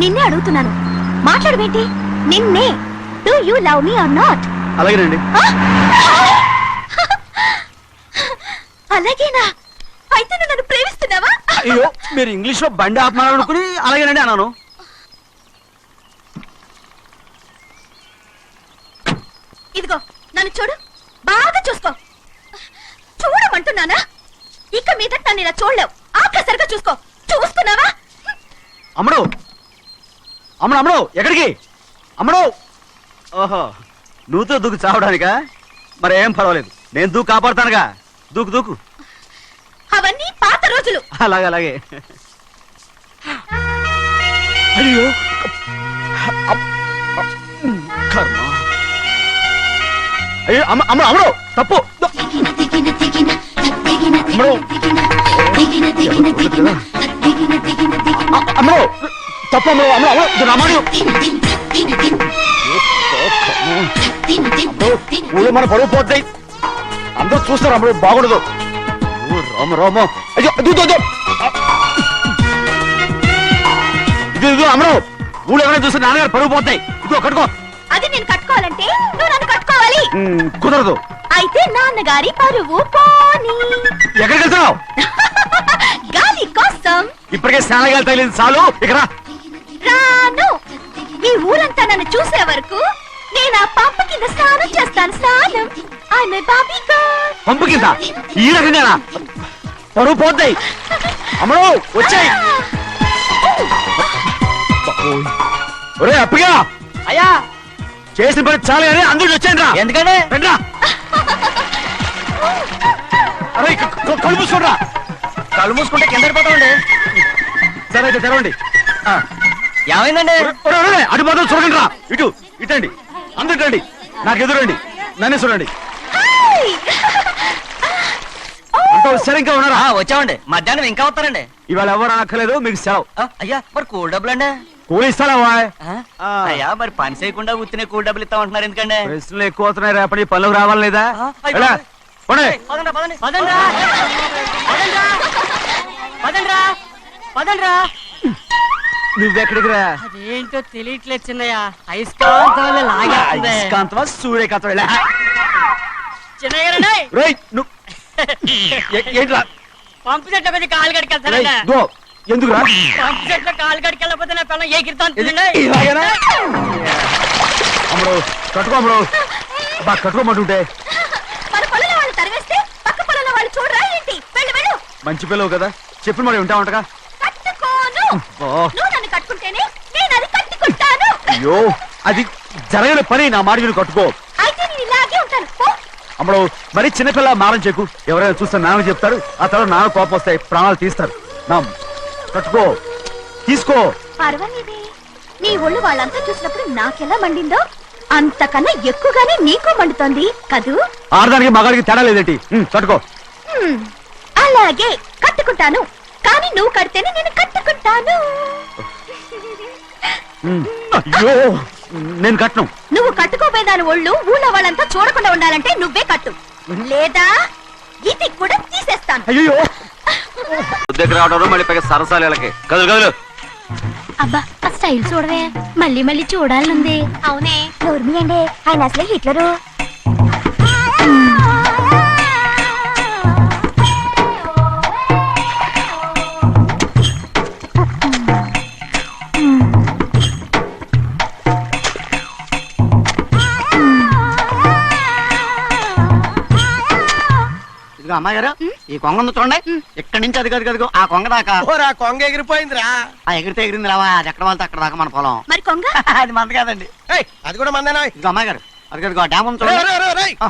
నిన్నే అడుగుతున్నాను. మాట్లాడబేంటి నిన్నే. Do you love me or not అలాగేనండి. అలాగేనా? అయితే నువ్వు నన్ను ప్రేమిస్తున్నావా? అయ్యో మీరు ఇంగ్లీష్లో బండి ఆపమాలనుకుని అలాగేనండి అన్నాను. ఇదిగో నన్ను చూడు. బాగా చూసుకో. చూడమంటున్నానా? ఇక మీద నన్ను ఇలా చూడలేవు. ఆఖసరిగా చూసుకో. చూస్తున్నావా? అమ్మడు అమ్మడు అమ్మడు ఎక్కడికి అమ్మడు ఓహో నువ్వుతో దూకు చావడానికా మరి ఏం పర్వాలేదు నేను దూకు కాపాడుతానుగా దూకు దూకు అవన్నీ పాత రోజులు అలాగే అలాగే అయ్యో. కర్మ అయ్యో అమ్మ అమ్మ అమ్మడు తప్పు అమ్మడు తప్పు ఊళ్ళో మన పరువు పోతాయి అందరూ చూస్తారు అమ్మడు బాగుండదు. రామ రామ. అయ్యో. ఇది ఇది అమ్మడు ఊళ్ళో ఎవరైనా చూస్తే నాన్నగారు పరువు పోతాయి. ఇదిగో కట్టుకో. అది నేను కట్టుకోవాలంటే నువ్వు నన్ను కట్టుకోవాలి. కుదరదు. అయితే నాన్నగారి పరువు పోనీ. ఎక్కడికి వెళ్తున్నావు? గాలి కోసం. ఇప్పటికే స్నానగాలు తగిలింది చాలు. ఇక్కడ ఊరంతా నన్ను చూసే వరకు నేను ఆ పంప కింద స్నానం చేస్తాను స్నానం. ఐ బాబీ పంపు కింద? ఈ రకంగానా? పరువు పోతాయి. అమ్మడు వచ్చాయి. ఒరే అప్పగా. అయ్యా. చేసిన పని చాలు కానీ అందరూ వచ్చాను రా ఎందుకంటే రండ్రా. అరే కళ్ళు మూసుకోండిరా. కళ్ళు మూసుకుంటే కింద పడిపోతామండి. సరే అయితే తెరవండి. ఆ. ఏమైందండి? అటు మాత్రం చూడండి రా. ఇటు ఇటండి. అందరు ఇటండి. నాకు ఎదురండి. నన్నే చూడండి. అంతా సరిగ్గా ఉన్నారా? వచ్చామండి. మధ్యాహ్నం ఇంకా వస్తారండి. ఇవాళ ఎవరు అనక్కర్లేదు మీకు సెలవు. అయ్యా మరి కూల్ డబ్బులు అండి? కూలి ఇస్తారా. అయ్యా మరి పని చేయకుండా ఉత్తినే కూల్ డబ్బులు ఇస్తామంటున్నారు ఎందుకండి? ప్రశ్నలు ఎక్కువ అవుతున్నాయి రేపటి పనులకు రావాలి లేదా? పదండ్రా, పదండి. పదండ్రా. నువ్వెక్కడికి రా అదేంటో తెలియట్లేదు చిన్నయ్య. అయస్కాంతం వల్ల లాగేస్తుంది. అయస్కాంతమా సూర్యకాంతం ఇలా. చిన్నయ్య. రేయ్ నువ్వు. ఏ- ఏంట్రా? పంపు చెట్ల కొంచెం కాలు రేయ్, కడికెళ్తానండి దో ఎందుకురా? పంపు చెట్ల కాలు కడికెళ్ళకపోతే నా పిల్లలు ఇది- ఇలాగేనా? అమ్ముడు కట్టుకో అమ్ముడు బా కట్టుకోమంటుంటే. మన పొలంలో వాళ్ళు తరివేస్తే పక్క పొలంలో వాళ్ళు చూడరా ఏంటి? వెళ్ళు వెళ్ళు. మంచి పిల్లవు కదా. చెప్పిన మరి ఉంటా ఉంటగా? కట్టుకోను. నువ్వు నన్ను కట్టుకుంటేనే నేను అది కట్టుకుంటాను అయ్యో అది జరగని పని నా మాట విని కట్టుకో. అయితే నేను ఇలాగే ఉంటాను. పో. అమ్మడు మరి చిన్నపిల్ల మారం చెక్కు ఎవరైనా చూస్తే నాన్న చెప్తారు ఆ తర్వాత నాన్న కోపం వస్తాయి ప్రాణాలు తీస్తారు. నా కట్టుకో. తీసుకో. పర్వాలేదే. నీ ఒళ్ళు వాళ్ళంతా చూసినప్పుడు నాకెలా మండిందో అంతకన్నా ఎక్కువగానే నీకు మండుతోంది కదూ? ఆడదానికి మగాడికి తేడా లేదేంటి? ఉమ్, కట్టుకో. హ్మ్, అలాగే కట్టుకుంటాను. కానీ నువ్వు కడితేనే నేను కట్టుకుంటాను. ఉమ్, అయ్యో! నేను కట్టను. నువ్వు కట్టుకోపోయేదాని ఒళ్ళు ఊళ్ళో వాళ్ళంతా చూడకుండా ఉండాలంటే నువ్వే కట్టు. లేదా? ఇది కూడా తీసేస్తాను. అయ్యో దగ్గర రావడం మళ్ళీ పైగా సరసాలు వీళ్ళకి. కదులు కదులు! అబ్బా ఆ స్టైల్ చూడవే. మళ్ళీ మళ్ళీ చూడాలనుంది. అవునే. నోర్మి అండి ఆయన అసలే హిట్లరు. అమ్మాయి గారు ఈ కొంగ ఉంది చూడండి. ఇక్కడి నుంచి అది కదిగో ఆ కొంగ దాకా. ఓరా కొంగ ఎగిరిపోయిందిరా. ఆ ఎగిరితే ఎగిరింది రావా అది ఎక్కడ వాళ్ళతో అక్కడ దాకా మన పొలం. మరి కొంగ? అది మంద కాదండి. ఏయ్, అది కూడా మందేనా? ఇదిగో అమ్మాయి గారు అది కదిగో ఆ డ్యామ్ ఉంది రేయ్, చూడండి. ఆ.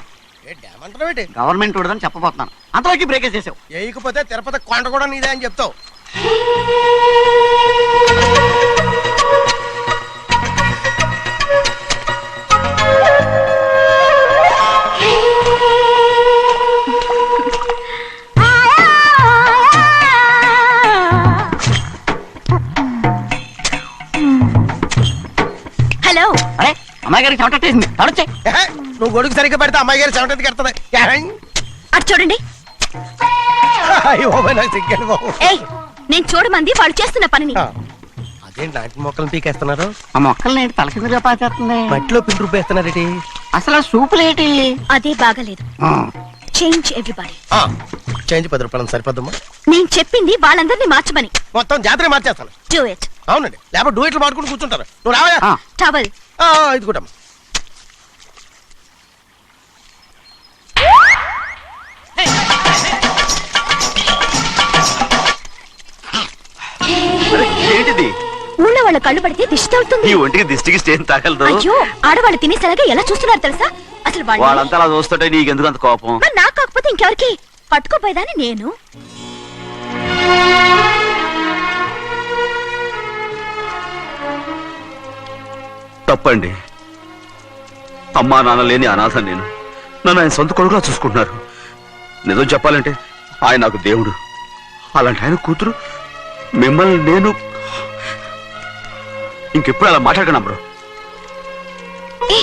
డ్యామ్ ఏంటి? గవర్నమెంట్ ఉండదని చెప్పబోతున్నాను. అంతలోకి బ్రేక్ వేసేసావు. వేయకపోతే తిరుపతి కొండ కూడా నీదే అని చెప్తావు. అమ్మాయి గారికి చెమటట్టేసింది తడొచ్చే ఏహే, నువ్వు గొడుగు సరిగ్గా పెడితే అమ్మాయి గారి చెమటది కడుతుంది? అటు చూడండి. అయ్యో బాబోయ్, నాకు సిగ్గాను బాబు. ఏయ్ నేను చూడమంది వాళ్ళు చేస్తున్న పనిని. ఆ, నాటి మొక్కలను పీకేస్తున్నారు? ఆ మొక్కల్ని ఏంటి తల కిందగా పాచేస్తుంది? మట్టిలో పిండి రూపేస్తున్నారేటి అసలు ఆ సూపులేటి అదే బాగలేదు. చేంజ్ ఎవ్రీబడి ఆ, చేంజ్ పది రూపాయలు సరిపోద్దమ్మా. నేను చెప్పింది వాళ్ళందరినీ మార్చమని. మొత్తం జాతర మార్చేస్తాను. డూ ఇట్ అవునండి లేకపోతే డూయిట్లు పాడుకుంటూ కూర్చుంటారు. నువ్వు రావయా ఆ, టవల్ ఆ, ఇది కూడా. ఏంటిది? ఊళ్ళో వాళ్ళ కళ్ళు పడితే దిష్టి అవుతుంది ఈ ఒంటికి దిష్టికి స్టేన్ తగలదు. అయ్యో ఆడవాళ్ళు తినేసరిగా ఎలా చూస్తున్నారు తెలుసా? అసలు వాళ్ళంతా అలా చూస్తుంటే నీకెందుకు అంత కోపం? మరి నాకు కాకపోతే ఇంకెవరికి? పట్టుకోపోయేదాన్ని నేను. తప్పండి. అమ్మా నాన్న లేని అనాథ నేను. నన్ను ఆయన సొంత కొడుకులా చూసుకుంటున్నారు. నిజం చెప్పాలంటే ఆయన నాకు దేవుడు. అలాంటి ఆయన కూతురు మిమ్మల్ని నేను ఇంకెప్పుడు అలా మాట్లాడకండి బ్రో? ఏ,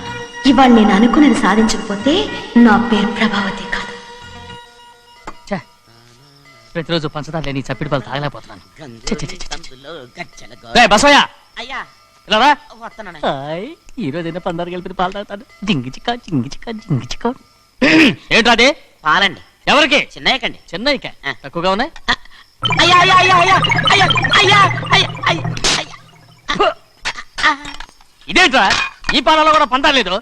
ఇవాళ నేను అనుకున్నది సాధించకపోతే నా పేరు ప్రభావతి కాదు. ప్రతిరోజు పంచదార లేని చప్పిడి పాలు తాగలేకపోతున్నాను. బసవయ్య అయ్యా. ఇలా ఈ రోజైనా పందారు కలిపి పాలు తాగుతాడు జింగి చిక్క జింగి చిక్క జింగి చిక్క. ఏంట్రా అదే? పాలండి. ఎవరికి? చెన్నైకండి. చెన్నైక? తక్కువగా ఉన్నాయి? అయ్యా అయ్యా అయ్యా ఈ పాలలో కూడా పందాలేదు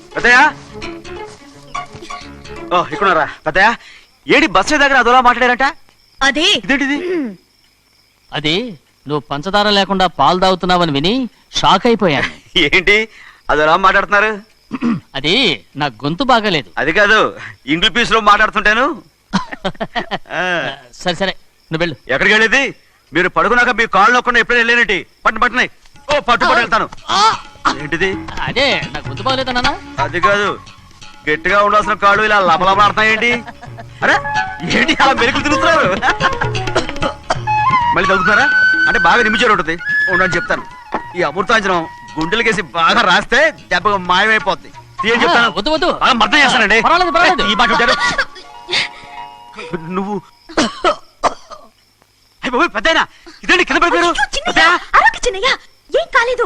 పెద్దయా ఓ ఇక్కడున్నారా. పెద్దయా ఏడి బస్సు దగ్గర అదోలా మాట్లాడారంట? అదే. ఇదేంటిది? అది నువ్వు పంచదార లేకుండా పాలు తాగుతున్నావని విని షాక్ అయిపోయాను. ఏంటి? అదోలా మాట్లాడుతున్నారు? అది నా గొంతు బాగాలేదు. అది కాదు ఇంగ్లీష్ పీస్లో మాట్లాడుతుంటాను. ఆ, సరే సరే నువ్వు వెళ్ళు. ఎక్కడికి వెళ్ళేది? మీరు పడుకున్నాక మీ కాళ్ళు నొక్కకుండా ఎప్పుడైనా వెళ్ళేనంటి? పట్టు పట్టునాయి ఓ పట్టు పట్టు వెళ్తాను. ఏంటిది? అదే నా గొంతు బాగలేదన్నా అది కాదు. గట్టిగా ఉండాల్సిన కాళ్ళు ఇలా లబలబలాడుతున్నాయేంటి అరే ఏంటి అలా మెరుకులు తిరుగుతున్నారు? మళ్ళీ తగ్గుతున్నారా? అంటే బాగా నిమిషాలు ఉంటుంది. ఉండని చెప్తాను. ఈ అమృతాంజనం గుండెలకేసి బాగా రాస్తే దెబ్బగా మాయమైపోద్ది. తీయని చెప్తాను. వద్దు వద్దు. బాగా మర్దం చేస్తానండి. పర్వాలేదు, పర్వాలేదు. ఈ మాట ఉంటారు నువ్వు. అయ్య బాబోయ్, పెద్దయినా. ఇదేంటి కింద పడిపోయారు? అయ్యో, చిన్నయ్య అరొక చిన్నయ్య. ఏం కాలేదు.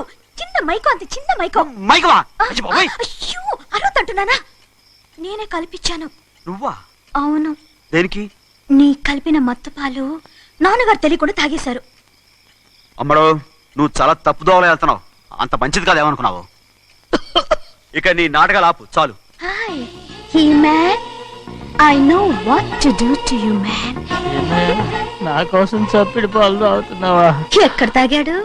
చిన్న మైకో అంత చిన్న మైకో. మైకవా? అయ్య బాబోయ్, అయ్యో అరవతంటున్నానా నేనే కల్పించాను. నువ్వా? అవును. దేనికి? నీ కలిపిన మత్తు పాలు నాన్నగారు తెలియకుండా తాగేశారు. అమ్మడు నువ్వు చాలా తప్పుదోవలో వెళ్తున్నావు. అంత మంచిది కాదు ఏమనుకున్నావు? ఇక నీ నాటకాలు ఆపు చాలు. Hi. Hey man. I know what to do to you man. నా కోసం చప్పిడి పాలు తాగుతున్నావా? ఎక్కడ తాగాడు?